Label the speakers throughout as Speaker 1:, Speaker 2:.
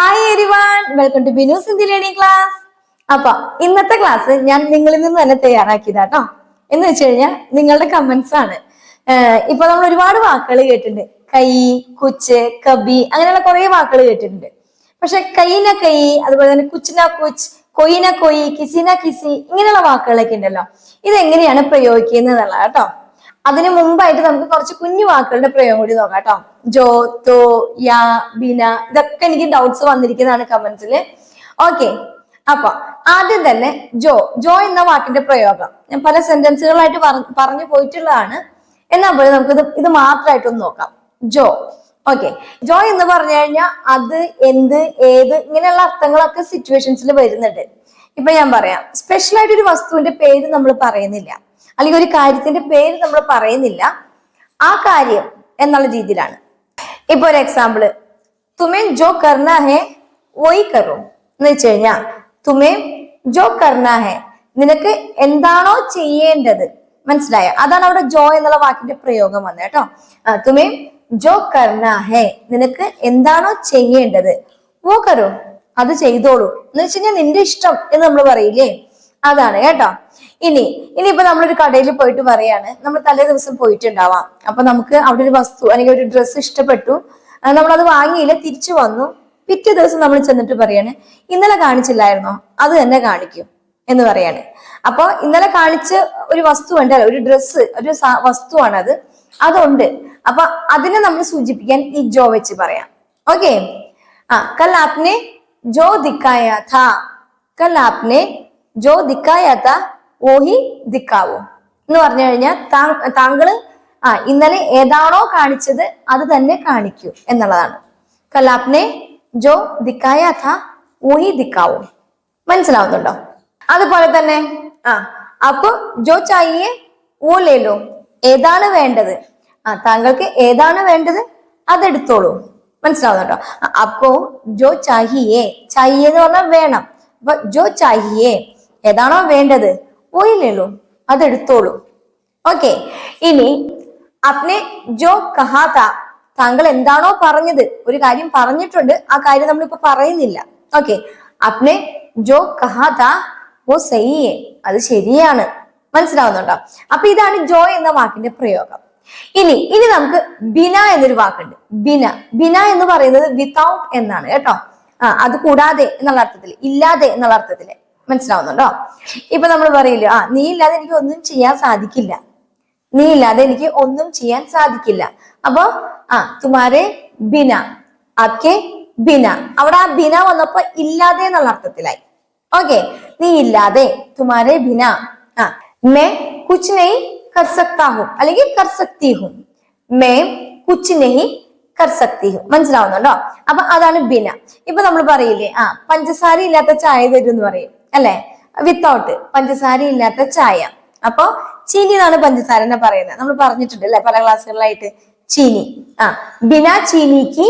Speaker 1: Hi everyone welcome to Binu Hindi learning class അപ്പൊ ഇന്നത്തെ class ഞാൻ നിങ്ങളിൽ നിന്ന് തന്നെ തയ്യാറാക്കിയതാട്ടോ എന്ന് വെച്ച് കഴിഞ്ഞാൽ നിങ്ങളുടെ കമന്റ്സ് ആണ്. ഇപ്പൊ നമ്മൾ ഒരുപാട് വാക്കുകൾ കേട്ടിട്ടുണ്ട്. കൈ കുച്ച് കബി അങ്ങനെയുള്ള കുറെ വാക്കുകൾ കേട്ടിട്ടുണ്ട്. പക്ഷെ കൈന കൈ അതുപോലെ തന്നെ കുച്ചിന കുച്ച് കൊയിന കൊയ് കിസിന കിസി ഇങ്ങനെയുള്ള വാക്കുകളൊക്കെ ഉണ്ടല്ലോ. ഇതെങ്ങനെയാണ് പ്രയോഗിക്കുന്നത് എന്നുള്ളത് കേട്ടോ അതിന് മുമ്പായിട്ട് നമുക്ക് കുറച്ച് കുഞ്ഞു വാക്കുകളുടെ പ്രയോഗം കൂടി നോക്കാം കേട്ടോ. ജോ തോ യാ ബിന ഇതൊക്കെ എനിക്ക് ഡൗട്ട്സ് വന്നിരിക്കുന്നതാണ് കമന്റ്സിൽ ഓക്കെ അപ്പൊ ആദ്യം തന്നെ ജോ ജോ എന്ന വാക്കിന്റെ പ്രയോഗം. ഞാൻ പല സെന്റൻസുകളായിട്ട് പറഞ്ഞു പോയിട്ടുള്ളതാണ്. എന്നാൽ പോലും നമുക്ക് ഇത് ഇത് മാത്രമായിട്ടൊന്ന് നോക്കാം. ജോ. ഓക്കെ ജോ എന്ന് പറഞ്ഞു കഴിഞ്ഞാൽ അത് എന്ത് ഏത് ഇങ്ങനെയുള്ള അർത്ഥങ്ങളൊക്കെ സിറ്റുവേഷൻസിൽ വരുന്നുണ്ട്. ഇപ്പൊ ഞാൻ പറയാം. സ്പെഷ്യൽ ആയിട്ട് ഒരു വസ്തുവിന്റെ പേര് നമ്മൾ പറയുന്നില്ല. അല്ലെങ്കിൽ ഒരു കാര്യത്തിന്റെ പേര് നമ്മൾ പറയുന്നില്ല. ആ കാര്യം എന്നുള്ള രീതിയിലാണ്. ഇപ്പൊ ഒരു എക്സാമ്പിൾ തുമേ ജോ കർണ ഹെ വോയി കറോ. എന്ന് വെച്ച് കഴിഞ്ഞാ തുമേ ജോ കർണ ഹെ നിനക്ക് എന്താണോ ചെയ്യേണ്ടത്? മനസ്സിലായോ? അതാണ് അവിടെ ജോ എന്നുള്ള വാക്കിന്റെ പ്രയോഗം വന്നത് കേട്ടോ. തുമേ ജോ കർണ ഹെ നിനക്ക് എന്താണോ ചെയ്യേണ്ടത്? വോ കറോ അത് ചെയ്തോളൂ. എന്ന് വെച്ച് കഴിഞ്ഞാൽ നിന്റെ ഇഷ്ടം എന്ന് നമ്മൾ പറയില്ലേ? അതാണ് കേട്ടോ. ഇനി ഇനിയിപ്പോ നമ്മളൊരു കടയിൽ പോയിട്ട് പറയാണ് നമ്മൾ തലേ ദിവസം പോയിട്ടുണ്ടാവാം. അപ്പൊ നമുക്ക് അവിടെ ഒരു വസ്തു അല്ലെങ്കിൽ ഒരു ഡ്രസ്സ് ഇഷ്ടപ്പെട്ടു. നമ്മളത് വാങ്ങിയില്ല തിരിച്ചു വന്നു. പിറ്റേ ദിവസം നമ്മൾ ചെന്നിട്ട് പറയാണ് ഇന്നലെ കാണിച്ചില്ലായിരുന്നോ? അത് തന്നെ കാണിക്കും. എന്ന് പറയാണ്. അപ്പൊ ഇന്നലെ കാണിച്ച ഒരു വസ്തു ഉണ്ടല്ലോ ഒരു ഡ്രസ്സ് ഒരു വസ്തുവാണത്. അതുണ്ട്. അപ്പൊ അതിനെ നമ്മൾ സൂചിപ്പിക്കാൻ ഈ ജോ വെച്ച് പറയാം. ഓക്കെ? ആ കൽ ആപ്നെ ജോ ദിക്കായ ആപ്നെ ജോ ദിക്കായ ഓഹി ദിക്കാവോ എന്ന് പറഞ്ഞു കഴിഞ്ഞാൽ താങ്കൾ ആ ഇന്നലെ ഏതാണോ കാണിച്ചത് അത് തന്നെ കാണിക്കൂ എന്നുള്ളതാണ്. കലാപ്നെ ജോ ദിക്കായ ഥാ ഓഹി ദിക്കാവോ. മനസ്സിലാവുന്നുണ്ടോ? അതുപോലെ തന്നെ ആ അപ്പൊ ജോ ചായയെ ഓ ഏതാണ് വേണ്ടത്? ആ താങ്കൾക്ക് ഏതാണ് വേണ്ടത്? അതെടുത്തോളൂ. മനസ്സിലാവുന്നുണ്ടോ? അപ്പോ ജോ ചാഹിയേ എന്ന് പറഞ്ഞാൽ വേണം. അപ്പൊ ജോ ചാഹിയെ ഏതാണോ വേണ്ടത്? ഓയില്ലേലോ അതെടുത്തോളൂ. ഓക്കെ ഇനി അപ്നെ ജോ കഹാത്ത താങ്കൾ എന്താണോ പറഞ്ഞത് ഒരു കാര്യം പറഞ്ഞിട്ടുണ്ട് ആ കാര്യം നമ്മളിപ്പോ പറയുന്നില്ല. ഓക്കെ അപ്നെ ജോ കഹാത്ത ഓ സെയ്യേ അത് ശരിയാണ്. മനസ്സിലാവുന്നുണ്ടോ? അപ്പൊ ഇതാണ് ജോ എന്ന വാക്കിന്റെ പ്രയോഗം. ഇനി ഇനി നമുക്ക് ബിന എന്നൊരു വാക്കുണ്ട്. ബിന ബിന എന്ന് പറയുന്നത് വിതൗട്ട് എന്നാണ് കേട്ടോ? ആ അത് കൂടാതെ എന്നുള്ള അർത്ഥത്തിൽ ഇല്ലാതെ എന്നുള്ള അർത്ഥത്തിൽ. മനസ്സിലാവുന്നുണ്ടോ? ഇപ്പൊ നമ്മൾ പറയില്ല ആ നീ ഇല്ലാതെ എനിക്ക് ഒന്നും ചെയ്യാൻ സാധിക്കില്ല. നീ ഇല്ലാതെ എനിക്ക് ഒന്നും ചെയ്യാൻ സാധിക്കില്ല. അപ്പൊ ആ തുമാരെ ബിന ആക്കെ ബിന. അവിടെ ആ ബിന വന്നപ്പോ ഇല്ലാതെ എന്നുള്ള അർത്ഥത്തിലായി. ഓക്കെ നീ ഇല്ലാതെ തുമാരെ ബിന ആ മേ കുച്ച് നെയ് കർ സക്താ ഹും അല്ലെങ്കിൽ കർസക്തിഹും മേ കുച്ച് നെയ് കർസക്തിഹും. മനസ്സിലാവുന്നുണ്ടോ? അപ്പൊ അതാണ് ബിന. ഇപ്പൊ നമ്മൾ പറയില്ലേ ആ പഞ്ചസാര ഇല്ലാത്ത ചായ തരും എന്ന് പറയും. അല്ലെ? വിത്തൗട്ട് പഞ്ചസാര ഇല്ലാത്ത ചായ. അപ്പൊ ചീനി എന്നാണ് പഞ്ചസാരനെ പറയുന്നത്. നമ്മൾ പറഞ്ഞിട്ടുണ്ട് അല്ലെ? പല ക്ലാസ്സുകളിലായിട്ട് ചീനി. ആ ബിന ചീനിക്ക്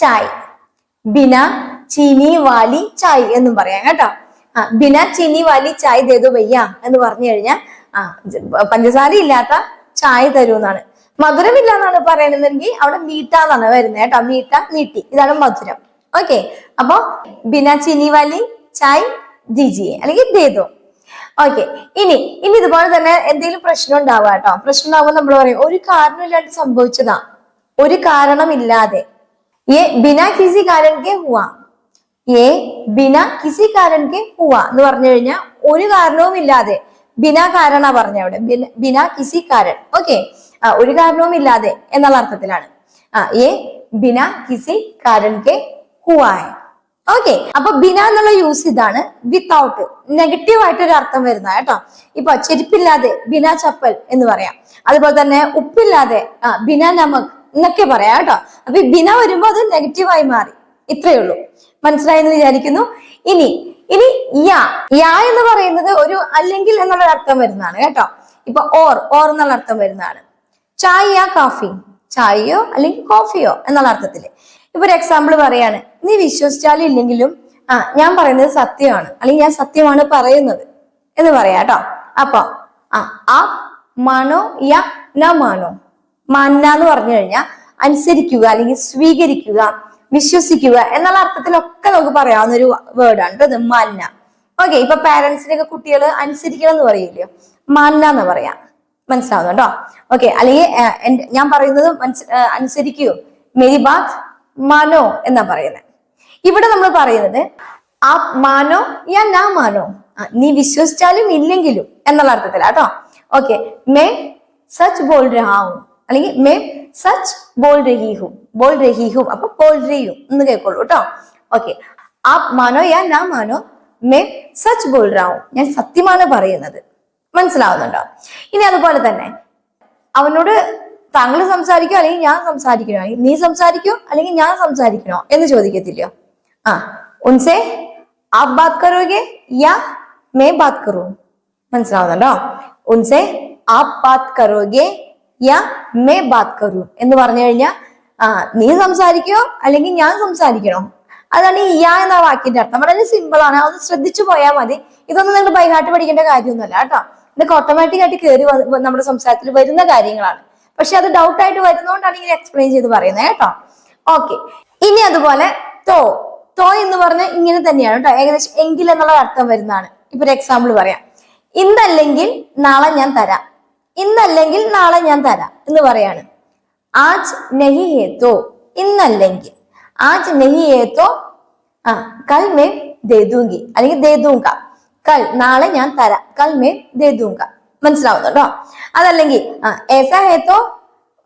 Speaker 1: ചായ്. ബിന ചീനി വാലി ചായ് എന്നും പറയാം കേട്ടോ. ആ ബിന ചീനി വാലി ചായ് ദേതു വയ്യ എന്ന് പറഞ്ഞു കഴിഞ്ഞാൽ ആ പഞ്ചസാര ഇല്ലാത്ത ചായ തരൂ എന്നാണ് മധുരമില്ല എന്നാണ് പറയണമെങ്കിൽ അവിടെ മീട്ട എന്നാണ് വരുന്നത് കേട്ടോ. മീട്ട മീട്ടി. ഇതാണ് മധുരം. ഓക്കെ അപ്പൊ ബിന ചീനി വാലി ചായ് ജിജിയെ അല്ലെങ്കിൽ ദേദോ. ഓക്കെ ഇനി ഇനി ഇതുപോലെ തന്നെ എന്തെങ്കിലും പ്രശ്നം ഉണ്ടാവുക കേട്ടോ. പ്രശ്നം ഉണ്ടാവുമ്പോൾ നമ്മൾ പറയും ഒരു കാരണമില്ലാണ്ട് സംഭവിച്ചതാ. ഒരു കാരണമില്ലാതെ. ഏ ബിന കിസി കാരണം കെ ഏ ബിന കിസി കാരണം കെ എന്ന് പറഞ്ഞു കഴിഞ്ഞാൽ ഒരു കാരണവും ഇല്ലാതെ. ബിന കാരണ പറഞ്ഞ അവിടെ. ബിന കിസി കാരൻ. ഓക്കെ ഒരു കാരണവും ഇല്ലാതെ എന്നുള്ള അർത്ഥത്തിലാണ്. ആ ഏ ബിന കിസി കാരണം കെ ഹുവായ ഓക്കെ അപ്പൊ ബിന എന്നുള്ള യൂസ് ഇതാണ് വിത്തൗട്ട് നെഗറ്റീവ് ആയിട്ട് ഒരു അർത്ഥം വരുന്ന കേട്ടോ. ഇപ്പൊ ചെരുപ്പില്ലാതെ ബിന ചപ്പൽ എന്ന് പറയാം. അതുപോലെ തന്നെ ഉപ്പില്ലാതെ ബിന നമക് എന്നൊക്കെ പറയാം കേട്ടോ. അപ്പൊ ബിന വരുമ്പോ അത് നെഗറ്റീവായി മാറി. ഇത്രയേ ഉള്ളൂ. മനസ്സിലായെന്ന് വിചാരിക്കുന്നു. ഇനി ഇനി യാ. യാ എന്ന് പറയുന്നത് ഒരു അല്ലെങ്കിൽ എന്നുള്ള അർത്ഥം വരുന്നതാണ് കേട്ടോ. ഇപ്പൊ ഓർ ഓർ എന്നുള്ള അർത്ഥം വരുന്നതാണ്. ചായ കാഫി ചായയോ അല്ലെങ്കിൽ കോഫിയോ എന്നുള്ള അർത്ഥത്തിൽ. ഇപ്പൊ ഒരു എക്സാമ്പിൾ പറയാണ്. നീ വിശ്വസിച്ചാലും ഇല്ലെങ്കിലും ആ ഞാൻ പറയുന്നത് സത്യമാണ്. അല്ലെങ്കിൽ ഞാൻ സത്യമാണ് പറയുന്നത്. എന്ന് പറയാം കേട്ടോ. അപ്പൊ ആ ആ മാനോ യ ന മാണോ. മാന്ന എന്ന് പറഞ്ഞു കഴിഞ്ഞാൽ അനുസരിക്കുക അല്ലെങ്കിൽ സ്വീകരിക്കുക വിശ്വസിക്കുക എന്നുള്ള അർത്ഥത്തിലൊക്കെ നമുക്ക് പറയാവുന്ന ഒരു വേർഡാണ് കേട്ടോ ഇത് മന്ന. ഓക്കെ ഇപ്പൊ പാരന്റ്സിനൊക്കെ കുട്ടികൾ അനുസരിക്കണം എന്ന് പറയില്ലയോ മന്ന എന്ന് പറയാം. മനസ്സിലാവുന്നു കേട്ടോ ഓക്കെ അല്ലെങ്കിൽ ഞാൻ പറയുന്നത് അനുസരിക്കൂ. മെരി ബാത് മാനോ എന്നാ പറയുന്നത് ഇവിടെ നമ്മൾ പറയുന്നത് ആ മാനോ യാ നാ മാനോ. നീ വിശ്വസിച്ചാലും ഇല്ലെങ്കിലും എന്നുള്ള അർത്ഥത്തിലാ കേട്ടോ ഓക്കെ. മേ സച്ച് ബോൾ രഹാവും അല്ലെങ്കിൽ മേ സച്ച് ബോൾ രഹീഹും ബോൾ രഹീഹും അപ്പൊ ബോൾ രഹിയും എന്ന് കേൾക്കുള്ളൂ കേട്ടോ ഓക്കെ. ആ മാനോ യാ നാ മാനോ. മേ സച്ച് ബോൾ രാവും ഞാൻ സത്യമാണ് പറയുന്നത്. മനസ്സിലാവുന്നുണ്ടോ? ഇനി അതുപോലെ തന്നെ അവനോട് താങ്കൾ സംസാരിക്കോ അല്ലെങ്കിൽ ഞാൻ സംസാരിക്കണോ? നീ സംസാരിക്കോ അല്ലെങ്കിൽ ഞാൻ സംസാരിക്കണോ എന്ന് ചോദിക്കത്തില്ലയോ? ആ ഉൻസെ ആപ് ബാത് കറുകെ യാ മേ ബാത് കറൂ. മനസ്സിലാവുന്നുണ്ടോ? ഉൻസെ ആപ് ബാത് കറുകെ യാ മേ ബാത് കറൂ എന്ന് പറഞ്ഞു കഴിഞ്ഞാൽ ആ നീ സംസാരിക്കോ അല്ലെങ്കിൽ ഞാൻ സംസാരിക്കണോ? അതാണ് ഈ യാ എന്ന വാക്കിന്റെ അർത്ഥം. വളരെ സിമ്പിൾ ആണ്. അത് ശ്രദ്ധിച്ചു പോയാൽ മതി. ഇതൊന്നും നിങ്ങൾ ബൈഹാർട്ട് പഠിക്കേണ്ട കാര്യമൊന്നുമല്ല കേട്ടോ. ഇതൊക്കെ ഓട്ടോമാറ്റിക് ആയിട്ട് കയറി നമ്മുടെ സംസാരത്തിൽ വരുന്ന കാര്യങ്ങളാണ്. പക്ഷെ അത് ഡൗട്ട് ആയിട്ട് വരുന്നതുകൊണ്ടാണ് ഇങ്ങനെ എക്സ്പ്ലെയിൻ ചെയ്ത് പറയുന്നത് കേട്ടോ. ഓക്കെ ഇനി അതുപോലെ തോ തോ എന്ന് പറഞ്ഞ ഇങ്ങനെ തന്നെയാണ് കേട്ടോ ഏകദേശം എങ്കിൽ എന്നുള്ള അർത്ഥം വരുന്നതാണ്. ഇപ്പൊ ഒരു എക്സാമ്പിൾ പറയാം. ഇന്നല്ലെങ്കിൽ നാളെ ഞാൻ തരാം. ഇന്നല്ലെങ്കിൽ നാളെ ഞാൻ തരാം എന്ന് പറയാണ്. ആജ് നഹി ഹേത്തോ ഇന്നല്ലെങ്കിൽ. ആജ് നഹി ഹേത്തോ ആ കൽ മേ ദേ ദൂങ്കി അല്ലെങ്കിൽ ദേ ദൂങ്ക കൽ നാളെ ഞാൻ തരാം. കൽ മേ ദേ ദൂങ്ക മനസ്സിലാവുന്നുണ്ടോ അതല്ലെങ്കിൽ ആ ഏസാ ഹേത്തോ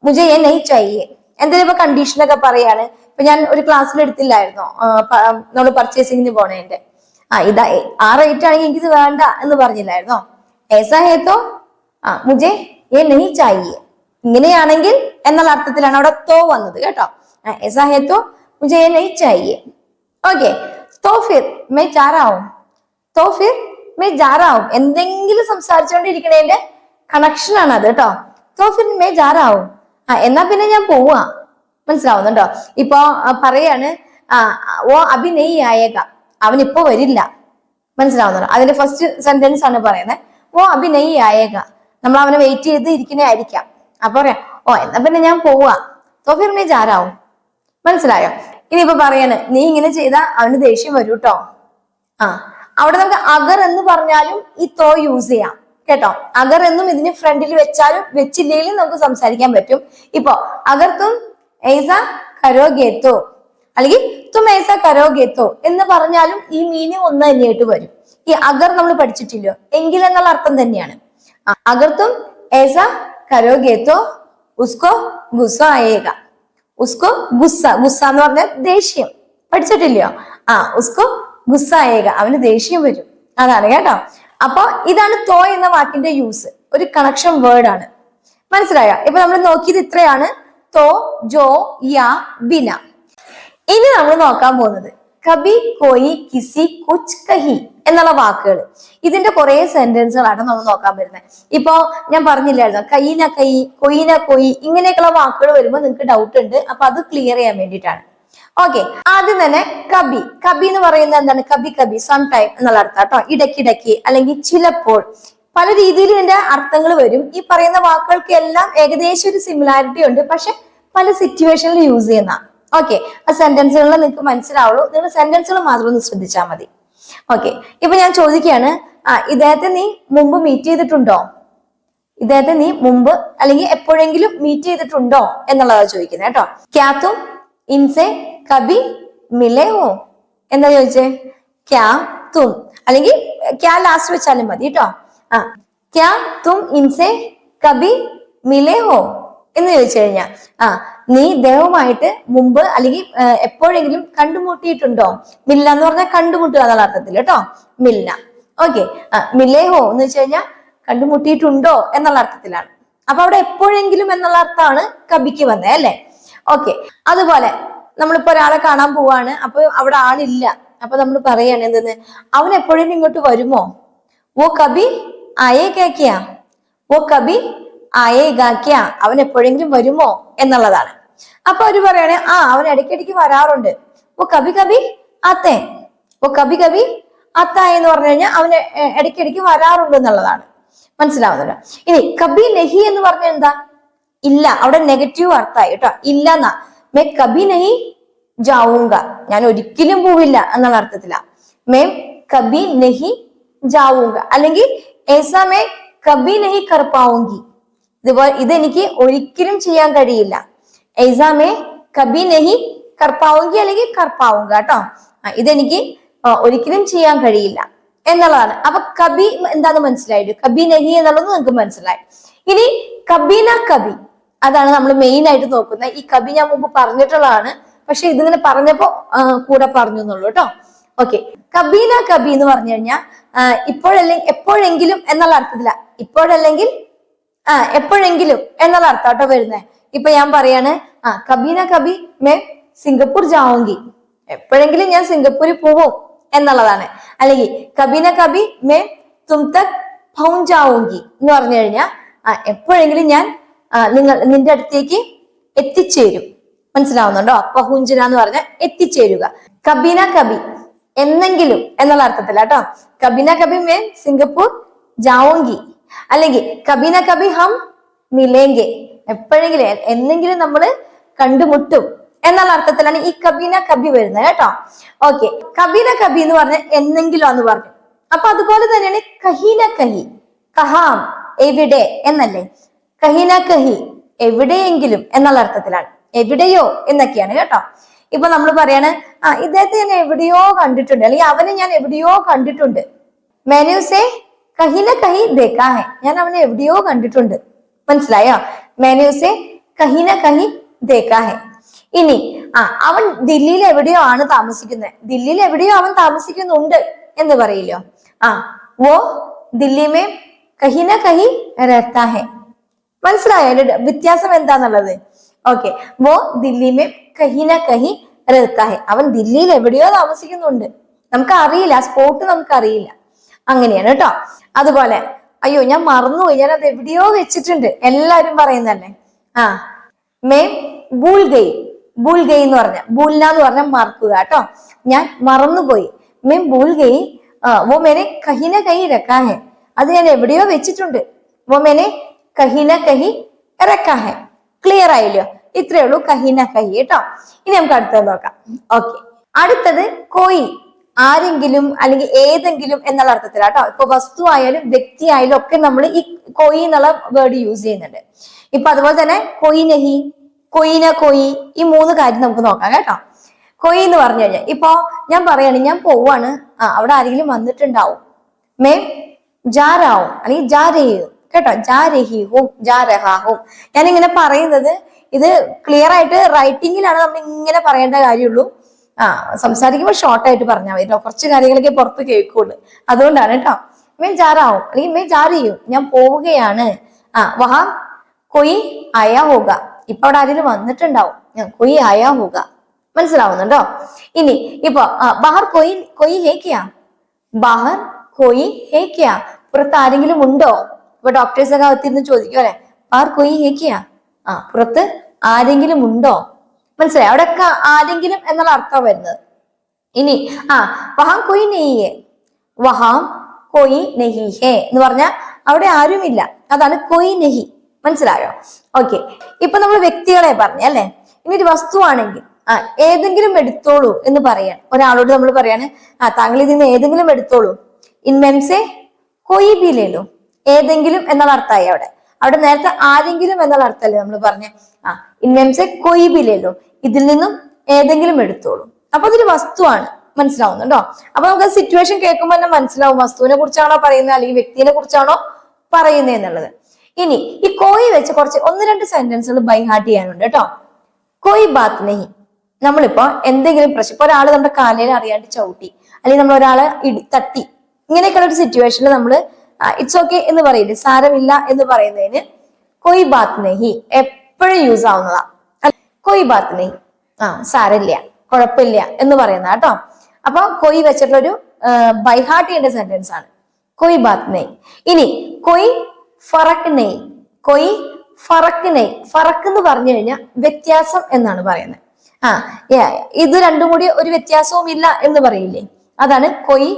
Speaker 1: മുജെ ഏ നഹി ചാഹിയെ എന്തെങ്കിലും ഇപ്പൊ കണ്ടീഷനൊക്കെ പറയാണ് ഇപ്പൊ ഞാൻ ഒരു ക്ലാസ്സിൽ എടുത്തില്ലായിരുന്നോ നമ്മൾ പർച്ചേസിങ്ങിന് പോണേന്റെ ആ ഇതാ ആ റേറ്റ് ആണെങ്കിൽ എനിക്കിത് വേണ്ട എന്ന് പറഞ്ഞില്ലായിരുന്നോ ഏസാ ഹേത്തോ ആ മുജെ ഏ നഹി ചാഹിയെ ഇങ്ങനെയാണെങ്കിൽ എന്നുള്ള അർത്ഥത്തിലാണ് അവിടെ തോ വന്നത് കേട്ടോ ആ, ऐसा है तो मुझे ये नहीं चाहिए ഓക്കെ तो फिर मैं जा रहा हूं तो फिर മേ ജാറാവും. എന്തെങ്കിലും സംസാരിച്ചുകൊണ്ടിരിക്കണേന്റെ കണക്ഷൻ ആണ് അത് കേട്ടോ. സോ ഫിർ മേ ജാറാവും. ആ എന്നാ പിന്നെ ഞാൻ പോവാ. മനസ്സിലാവുന്നുണ്ടോ? ഇപ്പൊ പറയാണ് ആ ഓ അഭി നെയ് അവൻ ഇപ്പൊ വരില്ല. മനസ്സിലാവുന്നുണ്ടോ? അതിന്റെ ഫസ്റ്റ് സെന്റൻസ് ആണ് പറയുന്നത് ഓ അഭി നെയ് നമ്മൾ അവനെ വെയിറ്റ് ചെയ്ത് ഇരിക്കുന്ന ആയിരിക്കാം. അപ്പൊ പറയാം. ഓ എന്നാ പിന്നെ ഞാൻ പോവാ. സോഫിർ മേ ജാറാവും. മനസ്സിലായോ? ഇനിയിപ്പോ പറയാണ് നീ ഇങ്ങനെ ചെയ്താ അവന് ദേഷ്യം വരൂട്ടോ ആ അവിടെ നമുക്ക് അഗർ എന്ന് പറഞ്ഞാലും ഈ തോ യൂസ് ചെയ്യാം. കേട്ടോ? അഗർ എന്നും ഇതിന് ഫ്രണ്ടിൽ വെച്ചാലും വെച്ചില്ലെങ്കിലും നമുക്ക് സംസാരിക്കാൻ പറ്റും. ഇപ്പോ അഗർ തും ഏസ കരോഗേത്തോ അല്ലെങ്കിൽ തും ഏസ കരോഗേത്തോ എന്ന് പറഞ്ഞാലും ഈ മീനിങ് ഒന്ന് തന്നെയായിട്ട് വരും. ഈ അഗർ നമ്മൾ പഠിച്ചിട്ടില്ലോ? എങ്കിൽ എന്നുള്ള അർത്ഥം തന്നെയാണ്. അഗർ തും ഏസ കരോഗേത്തോ ഉസ്കോ ഗുസ ആയേക ഉസ്കോ ഗുസ്സ ഗുസ്സ എന്ന് പറഞ്ഞാൽ ദേഷ്യം. പഠിച്ചിട്ടില്ലയോ? ആ ഉസ്കോ ഗുസ്സ ആയേക അവന് ദേഷ്യം വരും. അതാണ് കേട്ടോ. അപ്പൊ ഇതാണ് തോ എന്ന വാക്കിന്റെ യൂസ് ഒരു കണക്ഷൻ വേർഡ് ആണ്. മനസ്സിലായോ? ഇപ്പൊ നമ്മൾ നോക്കിയത് ഇത്രയാണ്. തോ ജോ യാ ബിന. ഇനി നമ്മൾ നോക്കാൻ പോകുന്നത്. കബി കോയി കിസി കുച്ച് കഹി എന്നുള്ള വാക്കുകൾ. ഇതിന്റെ കുറെ സെന്റൻസുകളാണ് നമ്മൾ നോക്കാൻ വരുന്നത്. ഇപ്പോ ഞാൻ പറഞ്ഞില്ലായിരുന്നു? കൈന കൈ കൊയിന കൊയി ഇങ്ങനെയൊക്കെയുള്ള വാക്കുകൾ വരുമ്പോൾ നിങ്ങൾക്ക് ഡൗട്ട് ഉണ്ട്. അപ്പൊ അത് ക്ലിയർ ചെയ്യാൻ വേണ്ടിയിട്ടാണ്. ഓക്കെ ആദ്യം തന്നെ കബി. കബി എന്ന് പറയുന്നത് എന്താണ്? കബി കബി സം ടൈം എന്നുള്ള അർത്ഥം കേട്ടോ. ഇടയ്ക്കിടയ്ക്ക് അല്ലെങ്കിൽ ചിലപ്പോൾ പല രീതിയിൽ ഇതിന്റെ അർത്ഥങ്ങൾ വരും. ഈ പറയുന്ന വാക്കുകൾക്ക് എല്ലാം ഏകദേശം ഒരു സിമിലാരിറ്റി ഉണ്ട്. പക്ഷെ പല സിറ്റുവേഷനിൽ യൂസ് ചെയ്യുന്ന. ഓക്കെ ആ സെന്റൻസുകൾ നിങ്ങൾക്ക് മനസ്സിലാവുള്ളൂ. നിങ്ങൾ സെന്റൻസുകൾ മാത്രം ഒന്ന് ശ്രദ്ധിച്ചാൽ മതി. ഓക്കെ ഇപ്പൊ ഞാൻ ചോദിക്കുകയാണ്. ആ ഇദ്ദേഹത്തെ നീ മുമ്പ് മീറ്റ് ചെയ്തിട്ടുണ്ടോ? ഇദ്ദേഹത്തെ നീ മുമ്പ് അല്ലെങ്കിൽ എപ്പോഴെങ്കിലും മീറ്റ് ചെയ്തിട്ടുണ്ടോ? എന്നുള്ളതാണ് ചോദിക്കുന്നത് കേട്ടോ. ക്യാത്തും ഇൻസെ കബി മിലയോ? എന്താ ചോദിച്ചേ? ക്യാ തും. അല്ലെങ്കിൽ ക്യാ ലാസ്റ്റ് വെച്ചാലും മതി കേട്ടോ. ആ ക്യാ തും ഇൻസെ കബി മിലയോ എന്ന് ചോദിച്ചു കഴിഞ്ഞാൽ ആ നീ ദേവുമായിട്ട് മുമ്പ് അല്ലെങ്കിൽ ആ, എപ്പോഴെങ്കിലും കണ്ടുമുട്ടിയിട്ടുണ്ടോ? മില്ല എന്ന് പറഞ്ഞാൽ കണ്ടുമുട്ടുക എന്നുള്ള അർത്ഥത്തിൽ കേട്ടോ. മില്ല. ഓക്കെ. മിലേ ഹോ എന്ന് വെച്ച് കഴിഞ്ഞാൽ കണ്ടുമുട്ടിയിട്ടുണ്ടോ എന്നുള്ള അർത്ഥത്തിലാണ്. അപ്പൊ അവിടെ എപ്പോഴെങ്കിലും എന്നുള്ള അർത്ഥമാണ് കബിക്ക് വന്നത് അല്ലേ? ഓക്കെ. അതുപോലെ നമ്മളിപ്പോ ഒരാളെ കാണാൻ പോവാണ് അപ്പൊ അവിടെ ആളില്ല. അപ്പൊ നമ്മൾ പറയാണ് എന്തെന്ന്? അവൻ എപ്പോഴും ഇങ്ങോട്ട് വരുമോ? ഓ കബി ആയേ കേക്കിയാ. ഓ കബി ആയേ ഗാക്കിയ അവൻ എപ്പോഴെങ്കിലും വരുമോ? എന്നുള്ളതാണ്. അപ്പൊ അവർ പറയാണ് ആ അവൻ ഇടയ്ക്കിടയ്ക്ക് വരാറുണ്ട്. ഓ കബി കബി അത്തേ ഓ കബി കബി അത്ത എന്ന് പറഞ്ഞു കഴിഞ്ഞാൽ അവന് എ- ഇടയ്ക്കിടയ്ക്ക് വരാറുണ്ട് എന്നുള്ളതാണ്. മനസ്സിലാവുന്നില്ല ഇനി കബി നഹി എന്ന് പറഞ്ഞാൽ എന്താ? ഇല്ല അവിടെ നെഗറ്റീവ് അർത്ഥമായി കേട്ടോ. ഇല്ല എന്നാ. മേ കബി നഹി ജാവൂങ്ക. ഞാൻ ഒരിക്കലും പോവില്ല എന്നുള്ള അർത്ഥത്തില. മേ കബി നഹി ജാവൂങ്ക. അല്ലെങ്കിൽ ഏസാ മേ കബി നഹി കർപ്പാവുങ്കി. ഇതുപോലെ ഇതെനിക്ക് ഒരിക്കലും ചെയ്യാൻ കഴിയില്ല. ഏസാ മേ കബി നഹി കർപ്പാവുങ്കി അല്ലെങ്കിൽ കർപ്പാവുങ്ക പാവുങ്ക കേട്ടോ ഇതെനിക്ക് ഒരിക്കലും ചെയ്യാൻ കഴിയില്ല എന്നുള്ളതാണ്. അപ്പൊ കബി എന്താന്ന് മനസ്സിലായിട്ട് കബി നഹി എന്നുള്ളത് നിങ്ങൾക്ക് മനസ്സിലായി. ഇനി കബീന കബി. അതാണ് നമ്മൾ മെയിൻ ആയിട്ട് നോക്കുന്നത് ഈ കവി ഞാൻ മുമ്പ് പറഞ്ഞിട്ടുള്ളതാണ്. പക്ഷെ ഇതിങ്ങനെ പറഞ്ഞപ്പോ കൂടെ പറഞ്ഞു എന്നുള്ളൂ കേട്ടോ ഓക്കെ കബീന കബി എന്ന് പറഞ്ഞു കഴിഞ്ഞാൽ ഇപ്പോഴല്ലെങ്കിൽ എപ്പോഴെങ്കിലും എന്നുള്ള അർത്ഥത്തില. ഇപ്പോഴല്ലെങ്കിൽ ആ എപ്പോഴെങ്കിലും എന്നുള്ള അർത്ഥം കേട്ടോ വരുന്നത് ഇപ്പൊ ഞാൻ പറയാണ് ആ കബീന കബി മേ സിംഗപ്പൂർ ജാവുങ്കി. എപ്പോഴെങ്കിലും ഞാൻ സിംഗപ്പൂരിൽ പോവും എന്നുള്ളതാണ്. അല്ലെങ്കിൽ കബീന കബി മേ തും തക് ജാവോങ്കി എന്ന് പറഞ്ഞു കഴിഞ്ഞാൽ ആ എപ്പോഴെങ്കിലും ഞാൻ നിങ്ങൾ നിന്റെ അടുത്തേക്ക് എത്തിച്ചേരും. മനസ്സിലാവുന്നുണ്ടോ? പഹുഞ്ചന എന്ന് പറഞ്ഞാൽ എത്തിച്ചേരുക. കബീന കബി എന്നെങ്കിലും എന്നുള്ള അർത്ഥത്തില കേട്ടോ. കബീന കബി മേ സിംഗപ്പൂർ ജാവുങ്കി. അല്ലെങ്കിൽ കബീന കബി ഹം മിലേങ്കെ എപ്പോഴെങ്കിലും എന്നെങ്കിലും നമ്മൾ കണ്ടുമുട്ടും എന്നുള്ള അർത്ഥത്തിലാണ് ഈ കബീന കബി വരുന്നത് കേട്ടോ. ഓക്കെ. കബീന കബി എന്ന് പറഞ്ഞ എന്നെങ്കിലും എന്ന് പറഞ്ഞു. അപ്പൊ അതുപോലെ തന്നെയാണ് കഹീന കഹി. കഹാം. എവിടെ? എന്നല്ലേ? കഹീന കഹി എവിടെയെങ്കിലും എന്നുള്ള അർത്ഥത്തിലാണ്. എവിടെയോ എന്നൊക്കെയാണ് കേട്ടോ. ഇപ്പൊ നമ്മൾ പറയാണ് ആ ഇദ്ദേഹത്തെ ഞാൻ എവിടെയോ കണ്ടിട്ടുണ്ട് അല്ലെങ്കിൽ അവനെ ഞാൻ എവിടെയോ കണ്ടിട്ടുണ്ട്. മെനുസേ കഹിന കഹി ദേക്കാ ഹെ ഞാൻ അവനെ എവിടെയോ കണ്ടിട്ടുണ്ട്. മനസ്സിലായോ? മെനുസേ കഹിന കഹി ദേക്കാ ഹെ ഇനി ആ അവൻ ദില്ലിയിൽ എവിടെയോ ആണ് താമസിക്കുന്നത്. ദില്ലിയിൽ എവിടെയോ അവൻ താമസിക്കുന്നുണ്ട് എന്ന് പറയില്ലോ. ആ വോ ദില്ലി മേ കഹിന കഹി രഹത്താ ഹെ മനസ്സിലായോ? അതിന്റെ വ്യത്യാസം എന്താന്നുള്ളത്? ഓക്കെ വോ ദില്ലി മേ കഹിന കഹി റഹ്താഹെ അവൻ ദില്ലിയിൽ എവിടെയോ താമസിക്കുന്നുണ്ട്. നമുക്ക് അറിയില്ല സ്പോട്ട് നമുക്ക് അറിയില്ല അങ്ങനെയാണ് കേട്ടോ അതുപോലെ അയ്യോ ഞാൻ മറന്നുപോയി. ഞാൻ അത് എവിടെയോ വെച്ചിട്ടുണ്ട്. എല്ലാരും പറയുന്നല്ലേ ആ. മേ ബൂൾ ഗെയ് ബൂൾ ഗെയ് എന്ന് പറഞ്ഞ ബൂൽന എന്ന് പറഞ്ഞ മറക്കുക കേട്ടോ ഞാൻ മറന്നുപോയി. മേ ആ വോ മേനെ കഹിന കൈ രക്കാഹെ അത് ഞാൻ എവിടെയോ വെച്ചിട്ടുണ്ട്. വോ മേനെ കഹിന കഹി ഇറക്കാഹെ ക്ലിയർ ആയില്ലോ? ഇത്രയേ ഉള്ളൂ കഹിന കഹി കേട്ടോ ഇനി നമുക്ക് അടുത്തത് നോക്കാം. ഓക്കെ അടുത്തത് കോയി. ആരെങ്കിലും അല്ലെങ്കിൽ ഏതെങ്കിലും എന്നുള്ള അർത്ഥത്തിലാട്ടോ ഇപ്പൊ വസ്തു ആയാലും വ്യക്തി ആയാലും ഒക്കെ നമ്മൾ ഈ കൊയി എന്നുള്ള വേർഡ് യൂസ് ചെയ്യുന്നുണ്ട്. ഇപ്പൊ അതുപോലെ തന്നെ കൊയി നഹി കൊയിന കൊയി ഈ മൂന്ന് കാര്യം നമുക്ക് നോക്കാം കേട്ടോ. കൊയി എന്ന് പറഞ്ഞു കഴിഞ്ഞാൽ ഇപ്പൊ ഞാൻ പറയാണ് ഞാൻ പോവാണ്. ആ അവിടെ ആരെങ്കിലും വന്നിട്ടുണ്ടാവും. മേ ജാറാവും അല്ലെങ്കിൽ ജാ കേട്ടോ ജാ ജാരഹാഹും ജാ ഞാൻ ഇങ്ങനെ പറയുന്നത് ഇത് ക്ലിയർ ആയിട്ട് റൈറ്റിംഗിലാണ് നമ്മൾ ഇങ്ങനെ പറയേണ്ട കാര്യമുള്ളൂ. ആ സംസാരിക്കുമ്പോൾ ഷോർട്ട് ആയിട്ട് പറഞ്ഞാൽ മതി കുറച്ച് കാര്യങ്ങളൊക്കെ പുറത്ത് കേൾക്കുള്ളൂ. അതുകൊണ്ടാണ് കേട്ടോ മേ ജാറാവും അല്ലെങ്കിൽ മേ ജാറിയും ഞാൻ പോവുകയാണ്. ആ വഹ കൊയ് അയാ ഹോക ഇപ്പൊ അവിടെ ആരെങ്കിലും വന്നിട്ടുണ്ടാവും ഞാൻ കൊയ് അയാ മനസ്സിലാവുന്നുണ്ടോ? ഇനി ഇപ്പൊ ബഹാർ കൊയ് കൊയ് ഹേക്കിയ ബഹർ കൊയ് ഹേക്കിയ പുറത്ത് ആരെങ്കിലും ഉണ്ടോ? ഇപ്പൊ ഡോക്ടേഴ്സ് ഒക്കെ അകത്തിരുന്ന് ചോദിക്കും അല്ലെ കൊയ് ഹേക്കിയാ ആ പുറത്ത് ആരെങ്കിലും ഉണ്ടോ? മനസ്സിലായി? അവിടെയൊക്കെ ആരെങ്കിലും എന്നുള്ള അർത്ഥം വരുന്നത്. ഇനി ആ വഹാം കൊയ് നെയ്യേ വഹാം കൊയ് നെഹി ഹേ എന്ന് പറഞ്ഞാൽ അവിടെ ആരുമില്ല. അതാണ് കൊയ് നെഹി. മനസ്സിലായോ? ഓക്കെ. ഇപ്പൊ നമ്മൾ വ്യക്തികളെ പറഞ്ഞു അല്ലെ? ഇനി ഒരു വസ്തുവാണെങ്കിൽ ആ ഏതെങ്കിലും എടുത്തോളൂ എന്ന് പറയാൻ. ഒരാളോട് നമ്മൾ പറയാണ് ആ താങ്കൾ ഇതിന് ഏതെങ്കിലും എടുത്തോളൂ. ഇൻമെൻസെ കൊയ് ബിലേലോ. ഏതെങ്കിലും എന്നുള്ള അർത്ഥമായി അവിടെ. അവിടെ നേരത്തെ ആരെങ്കിലും എന്നുള്ള അർത്ഥമല്ലേ നമ്മൾ പറഞ്ഞ? ആ ഇൻമെൻസെ കൊയ്ബിലല്ലോ ഇതിൽ നിന്നും ഏതെങ്കിലും എടുത്തോളൂ. അപ്പൊ അതൊരു വസ്തുവാണ്. മനസ്സിലാവുന്നുണ്ടോ അപ്പൊ നമുക്ക് സിറ്റുവേഷൻ കേൾക്കുമ്പോൾ തന്നെ മനസ്സിലാവും വസ്തുവിനെ കുറിച്ചാണോ പറയുന്നത് അല്ലെങ്കിൽ വ്യക്തിയെ കുറിച്ചാണോ പറയുന്നത് എന്നുള്ളത്. ഇനി ഈ കോയി വെച്ച് കുറച്ച് ഒന്ന് രണ്ട് സെന്റൻസുകൾ ബൈ ഹാർട്ട് ചെയ്യാനുണ്ട് കേട്ടോ. കോയി ബാത്ത് നെഹി. നമ്മളിപ്പോ എന്തെങ്കിലും പ്രശ്നം ഇപ്പൊ ഒരാൾ നമ്മുടെ കാലയിൽ അറിയാണ്ട് ചവിട്ടി അല്ലെങ്കിൽ നമ്മൾ ഒരാളെ ഇടി തട്ടി ഇങ്ങനെയൊക്കെയുള്ള ഒരു സിറ്റുവേഷനിൽ നമ്മൾ ഇറ്റ്സ് ഓക്കെ എന്ന് പറയില്ലേ? സാരമില്ല എന്ന് പറയുന്നതിന് കൊയ് ബാത്ത് നെഹി എപ്പോഴും യൂസ് ആവുന്നതാ. കൊയ് ബാത്ത് നെഹി ആ. സാരമില്ല കുഴപ്പമില്ല എന്ന് പറയുന്ന കേട്ടോ അപ്പൊ കൊയ് വെച്ചിട്ടുള്ള ഒരു ബൈഹാർട്ട് ചെയ്യേണ്ട സെന്റൻസ് ആണ്. കൊയ് ബാത്ത് നെയ് ഇനി കൊയ് ഫറക്ക് നെയ് കൊയ് ഫറക്ക് നെയ് ഫറക്ക് എന്ന് പറഞ്ഞു കഴിഞ്ഞാൽ വ്യത്യാസം എന്നാണ് പറയുന്നത്. ആ ഇത് രണ്ടും കൂടി ഒരു വ്യത്യാസവും ഇല്ല എന്ന് പറയില്ലേ? അതാണ് കൊയ്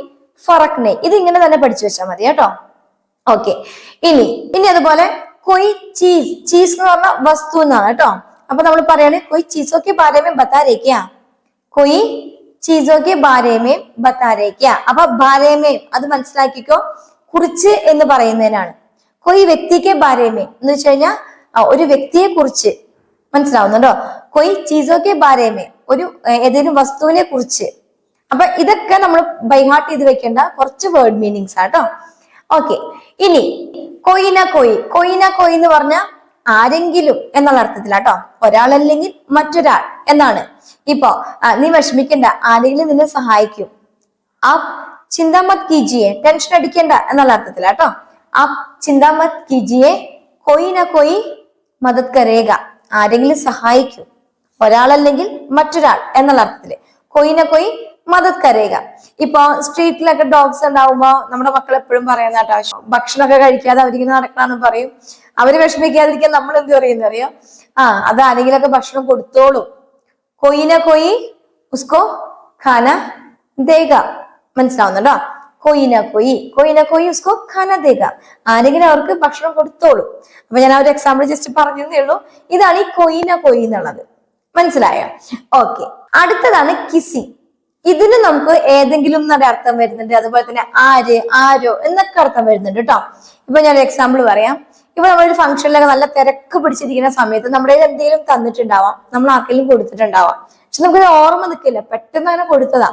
Speaker 1: ഫറക്ക് നെയ് ഇത് ഇങ്ങനെ തന്നെ പഠിച്ചു വെച്ചാൽ മതി കേട്ടോ. ഓക്കെ ഇനി ഇനി അതുപോലെ കൊയ് ചീസ് ചീസ് എന്ന് പറഞ്ഞ വസ്തു എന്നാണ് കേട്ടോ. അപ്പൊ നമ്മൾ പറയാണ് കൊയ് ചീസൊക്കെ ബാരേമേ ബത്താരേക്കാ കൊയ് ചീസോക്കെ ബാരേമേ ബത്താരേക്കാ അപ്പൊ ബാരേമേ അത് മനസ്സിലാക്കിക്കോ കുറിച്ച് എന്ന് പറയുന്നതിനാണ്. കൊയ് വ്യക്തിക്ക് ബാരേമേ എന്ന് വെച്ച് കഴിഞ്ഞാൽ ഒരു വ്യക്തിയെ കുറിച്ച് മനസ്സിലാവുന്നുണ്ടോ കൊയ് ചീസോക്കെ ബാരേമേ ഒരു ഏതെങ്കിലും വസ്തുവിനെ കുറിച്ച്. അപ്പൊ ഇതൊക്കെ നമ്മൾ ബൈഹാർട്ട് ചെയ്ത് വെക്കേണ്ട കുറച്ച് വേർഡ് മീനിങ്സ് ആട്ടോ ഓക്കെ ഇനി കൊയിന കൊയി. കൊയിന കൊയി എന്ന് പറഞ്ഞ ആരെങ്കിലും എന്നുള്ള അർത്ഥത്തിലാട്ടോ ഒരാളല്ലെങ്കിൽ മറ്റൊരാൾ എന്നാണ്. ഇപ്പോ നീ വിഷമിക്കണ്ട. ആരെങ്കിലും നിന്നെ സഹായിക്കും. ആ ചിന്താമത് കിജിയെ. ടെൻഷൻ അടിക്കണ്ട എന്നുള്ള അർത്ഥത്തിലാട്ടോ ആ ചിന്താമത് കിജിയെ കീജിയെ കൊയി മദത് കരേക ആരെങ്കിലും സഹായിക്കും. ഒരാളല്ലെങ്കിൽ മറ്റൊരാൾ എന്നുള്ള അർത്ഥത്തിൽ. കൊയിന കൊയ് മദത് കരയുക. ഇപ്പൊ സ്ട്രീറ്റിലൊക്കെ ഡോഗ്സ് ഉണ്ടാവുമ്പോ നമ്മുടെ മക്കൾ എപ്പോഴും പറയുന്ന കേട്ടോ ഭക്ഷണമൊക്കെ കഴിക്കാതെ അവരിങ്ങനെ നടക്കണമെന്ന് പറയും. അവർ വിഷമിക്കാതിരിക്കാൻ നമ്മൾ എന്ത് പറയുന്ന അറിയോ? ആ അത് ആരെങ്കിലൊക്കെ ഭക്ഷണം കൊടുത്തോളൂ. കൊയിന കൊയി ഉസ്കോ ഖാന ദേഗ. മനസ്സിലാവുന്നുണ്ടോ? കൊയിന കൊയി കൊയിന കൊയി ഉസ്കോ ഖാന ദേഗ. ആരെങ്കിലും അവർക്ക് ഭക്ഷണം കൊടുത്തോളൂ. അപ്പൊ ഞാൻ ആ ഒരു എക്സാമ്പിൾ ജസ്റ്റ് പറഞ്ഞതേ ഉള്ളൂ. ഇതാണ് ഈ കൊയിന കൊയി എന്നുള്ളത്. മനസ്സിലായോ? ഓക്കെ. അടുത്തതാണ് കിസി ഇതിന് നമുക്ക് ഏതെങ്കിലും എന്നൊരു അർത്ഥം വരുന്നുണ്ട്. അതുപോലെ തന്നെ ആര് ആരോ എന്നൊക്കെ അർത്ഥം വരുന്നുണ്ട് കേട്ടോ. ഇപ്പൊ ഞാൻ എക്സാമ്പിൾ പറയാം. ഇപ്പൊ നമ്മളൊരു ഫംഗ്ഷനിലൊക്കെ നല്ല തിരക്ക് പിടിച്ചിരിക്കുന്ന സമയത്ത് നമ്മുടെ എന്തെങ്കിലും തന്നിട്ടുണ്ടാവാം. നമ്മൾ ആർക്കെങ്കിലും കൊടുത്തിട്ടുണ്ടാവാം. പക്ഷെ നമുക്കൊരു ഓർമ്മ നിൽക്കില്ല. പെട്ടെന്ന് അങ്ങനെ കൊടുത്തതാ.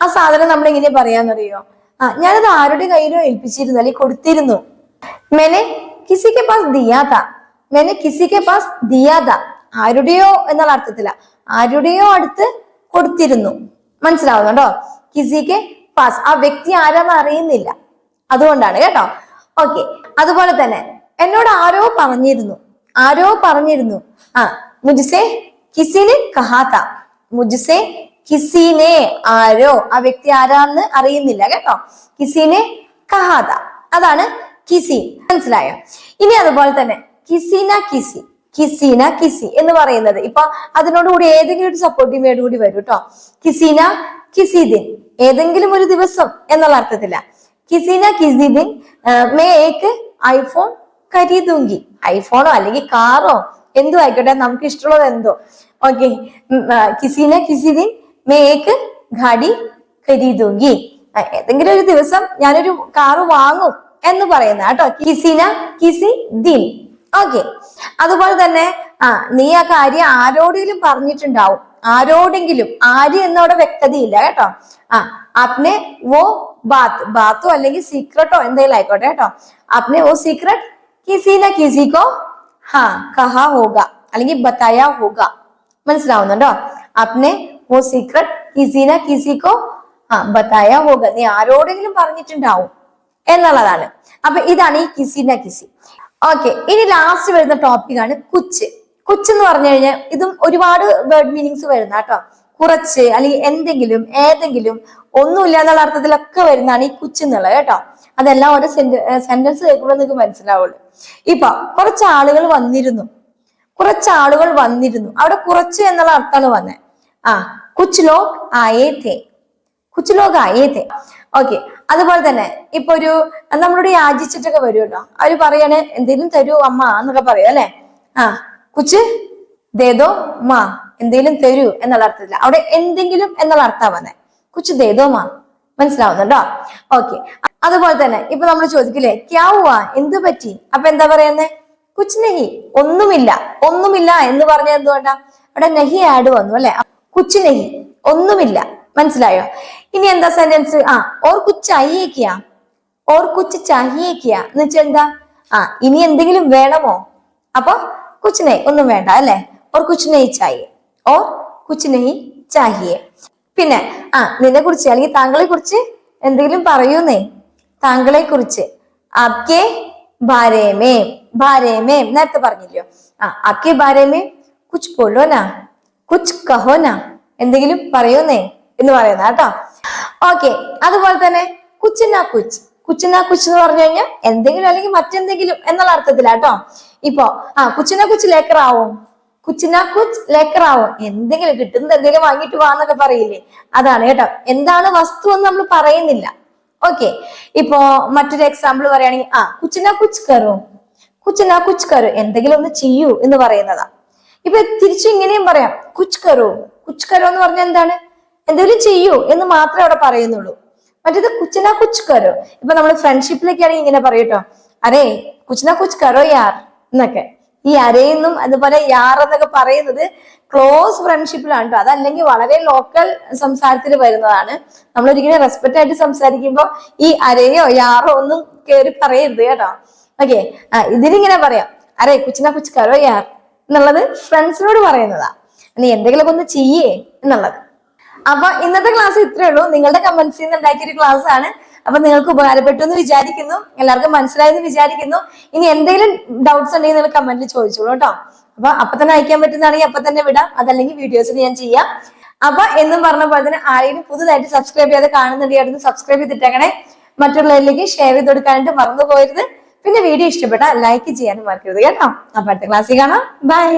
Speaker 1: ആ സാധനം നമ്മൾ എങ്ങനെ പറയാന്നറിയോ? ആ ഞാനത് ആരുടെ കയ്യിലും ഏൽപ്പിച്ചിരുന്നു അല്ലെങ്കിൽ കൊടുത്തിരുന്നു? മെനെ കിസിക്ക് പാസ് ദിയാത. മെനെ കിസിക്ക് പാസ് ദിയാത. ആരുടെയോ എന്നുള്ള അർത്ഥത്തില. ആരുടെയോ അടുത്ത് കൊടുത്തിരുന്നു. മനസ്സിലാവുന്നുണ്ടോ? കിസിക്ക് പാസ് ആ വ്യക്തി ആരാന്ന് അറിയുന്നില്ല. അതുകൊണ്ടാണ് കേട്ടോ. ഓക്കെ അതുപോലെ തന്നെ എന്നോട് ആരോ പറഞ്ഞിരുന്നു. ആരോ പറഞ്ഞിരുന്നു. ആ മുജിസെ കിസിന് കഹാത്ത. മുജിസെ കിസിനെ ആരോ? ആ വ്യക്തി ആരാന്ന് അറിയുന്നില്ല കേട്ടോ. കിസിനെ കഹാത അതാണ് കിസി. മനസ്സിലായോ? ഇനി അതുപോലെ തന്നെ കിസിന കിസി. കിസീന കിസി എന്ന് പറയുന്നത്. ഇപ്പൊ അതിനോടുകൂടി ഏതെങ്കിലും ഒരു സപ്പോർട്ടിംഗ് വേർഡ് കൂടി വരും കേട്ടോ കിസീന കിസിദിൻ. ഏതെങ്കിലും ഒരു ദിവസം എന്നുള്ള അർത്ഥത്തില. കിസീന കിസിദിൻ മേക്ക് ഐഫോൺ ഖരീദൂങ്കി ഐഫോണോ അല്ലെങ്കിൽ കാറോ എന്തോ ആയിക്കോട്ടെ നമുക്ക് ഇഷ്ടമുള്ളത് എന്തോ. ഓക്കെ കിസീന കിസിദിൻ മേക്ക് ഘടി ആ, ഏതെങ്കിലും ഒരു ദിവസം ഞാനൊരു കാറ് വാങ്ങും എന്ന് പറയുന്ന കേട്ടോ. കിസിന കിസി ദിൻ ഓക്കെ അതുപോലെ തന്നെ ആ നീ ആ കാര്യം ആരോടെങ്കിലും പറഞ്ഞിട്ടുണ്ടാവും. ആരോടെങ്കിലും ആര് എന്നവിടെ വ്യക്തതയില്ല കേട്ടോ. ആ അപ്നെ വോ ബാത്ത് ബാത്തോ അല്ലെങ്കിൽ സീക്രട്ടോ എന്തെങ്കിലും ആയിക്കോട്ടെ കേട്ടോ. അപ്നെ വോ സീക്രട്ട് കിസിന കിസിക്കോ ഹാ കഹ ഹോഗ അല്ലെങ്കിൽ ബത്തായ ഹോഗ. മനസ്സിലാവുന്നുണ്ടോ? അപ്നെ വോ സീക്രട്ട് കിസിന കിസിക്കോ ആ ബത്തായ ഹോഗ. നീ ആരോടെങ്കിലും പറഞ്ഞിട്ടുണ്ടാവും എന്നുള്ളതാണ്. അപ്പൊ ഇതാണ് ഈ കിസിന കിസി. ഓക്കെ ഇനി ലാസ്റ്റ് വരുന്ന ടോപ്പിക് ആണ് കുച്ച്. കുച്ച് എന്ന് പറഞ്ഞു കഴിഞ്ഞാൽ ഇതും ഒരുപാട് വേർഡ് മീനിങ്സ് വരുന്ന കേട്ടോ. കുറച്ച് അല്ലെങ്കിൽ എന്തെങ്കിലും ഏതെങ്കിലും ഒന്നുമില്ല എന്നുള്ള അർത്ഥത്തിലൊക്കെ വരുന്നതാണ് ഈ കുച്ച് എന്നുള്ളത് കേട്ടോ. അതെല്ലാം ഓരോ സെന്റൻസ് കേൾക്കുമ്പോൾ നിങ്ങൾക്ക് മനസ്സിലാവുള്ളൂ. ഇപ്പൊ കുറച്ച് ആളുകൾ വന്നിരുന്നു. കുറച്ച് ആളുകൾ വന്നിരുന്നു. അവിടെ കുറച്ച് എന്നുള്ള അർത്ഥമാണ് വന്നത് ആ കുച്ച് ലോക് ആയേ തേ കുച്ച് ലോക് ആയേ തേ ഓക്കെ അതുപോലെ തന്നെ ഇപ്പൊ ഒരു നമ്മളോട് യാചിച്ചിട്ടൊക്കെ വരുമല്ലോ. അവർ പറയാണ് എന്തെങ്കിലും തരൂ അമ്മ എന്നൊക്കെ പറയും അല്ലെ? ആ കുച്ച് ദേദോ മാ എന്തെങ്കിലും തരൂ എന്നുള്ള അർത്ഥത്തില്ല അവിടെ എന്തെങ്കിലും എന്നുള്ള അർത്ഥം വന്നേ. കുച്ച് ദേദോ മാ. മനസ്സിലാവുന്നുണ്ടോ? ഓക്കെ. അതുപോലെ തന്നെ ഇപ്പൊ നമ്മൾ ചോദിക്കില്ലേ ക്യാവുവാ എന്ത് പറ്റി? അപ്പൊ എന്താ പറയുന്നേ? കുച്ച് നെഹി ഒന്നുമില്ല ഒന്നുമില്ല എന്ന് പറഞ്ഞ എന്തുകൊണ്ടാ? അവിടെ നെഹി ആഡ് വന്നു അല്ലെ? കുച്ച് നെഹി ഒന്നുമില്ല. മനസ്സിലായോ? ഇനി എന്താ സെന്റൻസ് ആ ഓർ കുച്ച് അയ്യേക്കിയാ? ഓർ കുച്ച് ചഹിയേക്കിയ? എന്ന് വെച്ചാൽ എന്താ? ആ ഇനി എന്തെങ്കിലും വേണമോ? അപ്പൊ കുച്ച് നെയ് ഒന്നും വേണ്ട അല്ലെ? ഓർ കുച്ച് നെയ് ചായേ ഓർ കുച്ച് നെയ് ചാഹിയെ. പിന്നെ ആ നിന്നെ കുറിച്ച് അല്ലെങ്കിൽ താങ്കളെ കുറിച്ച് എന്തെങ്കിലും പറയൂന്നേ? താങ്കളെ കുറിച്ച് ആപ്കെ ബാരേമേ ബാരേമേ നേരത്തെ പറഞ്ഞില്ലയോ? ആ ആപ്കെ ബാരേമേ കുച്ച് പൊള്ളോനാ കുച്ച് കഹോനാ എന്തെങ്കിലും പറയൂന്നേ? എന്ന് പറയുന്നത് കേട്ടോ. ഓക്കെ അതുപോലെ തന്നെ കുച്ചിന കുച്ച്. കുച്ചിന കുച്ച് എന്ന് പറഞ്ഞു കഴിഞ്ഞാൽ എന്തെങ്കിലും അല്ലെങ്കിൽ മറ്റെന്തെങ്കിലും എന്നുള്ള അർത്ഥത്തിലാട്ടോ ഇപ്പൊ ആ കുച്ചിന കുച്ച് ലേക്കറാവും കുച്ചിന കുച്ച് ലേക്കറാവും എന്തെങ്കിലും കിട്ടുന്നത് എന്തെങ്കിലും വാങ്ങിയിട്ട് വാന്നൊക്കെ പറയില്ലേ? അതാണ് കേട്ടോ. എന്താണ് വസ്തു എന്ന് നമ്മൾ പറയുന്നില്ല. ഓക്കെ ഇപ്പോ മറ്റൊരു എക്സാമ്പിൾ പറയുകയാണെങ്കിൽ ആ കുച്ചിന കുച്ച് കറും കുച്ചിന കുച്ച് കറു എന്തെങ്കിലും ഒന്ന് ചെയ്യൂ എന്ന് പറയുന്നതാ. ഇപ്പൊ തിരിച്ചു ഇങ്ങനെയും പറയാം. കുച്ച് കറു കുച്ച് കറു എന്ന് പറഞ്ഞാൽ എന്താണ്? എന്തെങ്കിലും ചെയ്യൂ എന്ന് മാത്രമേ അവിടെ പറയുന്നുള്ളൂ. മറ്റേത് കുച്ചന കുച്ച് കരോ ഇപ്പൊ നമ്മൾ ഫ്രണ്ട്ഷിപ്പിലൊക്കെ ആണെങ്കിൽ ഇങ്ങനെ പറയൂട്ടോ അരേ കുച്ചന കുച്ച് കരോ യാർ എന്നൊക്കെ. ഈ അരയെന്നും അതുപോലെ യാർ എന്നൊക്കെ പറയുന്നത് ക്ലോസ് ഫ്രണ്ട്ഷിപ്പിലാണ് കേട്ടോ. അതല്ലെങ്കിൽ വളരെ ലോക്കൽ സംസാരത്തിൽ വരുന്നതാണ്. നമ്മൾ ഒരിക്കലും റെസ്പെക്ട് ആയിട്ട് സംസാരിക്കുമ്പോൾ ഈ അരയോ യാറോ ഒന്നും കയറി പറയരുത് കേട്ടോ. ഓക്കെ ഇതിനിങ്ങനെ പറയാം. അരേ കുച്ചിന കുച്ച് കരോ യാർ എന്നുള്ളത് ഫ്രണ്ട്സിനോട് പറയുന്നതാ. നീ എന്തെങ്കിലുമൊക്കെ ഒന്ന് ചെയ്യേ എന്നുള്ളത്. അപ്പൊ ഇന്നത്തെ ക്ലാസ് ഇത്രേ ഉള്ളൂ. നിങ്ങളുടെ കമന്റ്സിൽ നിന്ന് ഉണ്ടാക്കിയ ഒരു ക്ലാസ് ആണ്. അപ്പൊ നിങ്ങൾക്ക് ഉപകാരപ്പെട്ടു എന്ന് വിചാരിക്കുന്നു. എല്ലാവർക്കും മനസ്സിലായെന്ന് വിചാരിക്കുന്നു. ഇനി എന്തെങ്കിലും ഡൗട്ട്സ് ഉണ്ടെങ്കിൽ നിങ്ങൾ കമന്റിൽ ചോദിച്ചോളൂ കേട്ടോ. അപ്പൊ അപ്പൊ തന്നെ അയക്കാൻ പറ്റുന്നതാണെങ്കിൽ അപ്പൊ തന്നെ വിടാം. അതല്ലെങ്കിൽ വീഡിയോസ് ഞാൻ ചെയ്യാം. അപ്പൊ എന്നും പറഞ്ഞ പോലെ തന്നെ ആരെങ്കിലും പുതുതായിട്ട് സബ്സ്ക്രൈബ് ചെയ്യാതെ കാണുന്നുണ്ടെങ്കിൽ സബ്സ്ക്രൈബ് ചെയ്തിട്ടങ്ങനെ മറ്റുള്ളവരിലേക്ക് ഷെയർ ചെയ്ത് കൊടുക്കാനായിട്ട് മറന്നു പോകരുത്. പിന്നെ വീഡിയോ ഇഷ്ടപ്പെട്ടാൽ ലൈക്ക് ചെയ്യാനും മറക്കരുത് കേട്ടോ. അപ്പൊ അടുത്ത ക്ലാസ്സിൽ കാണാം. ബൈ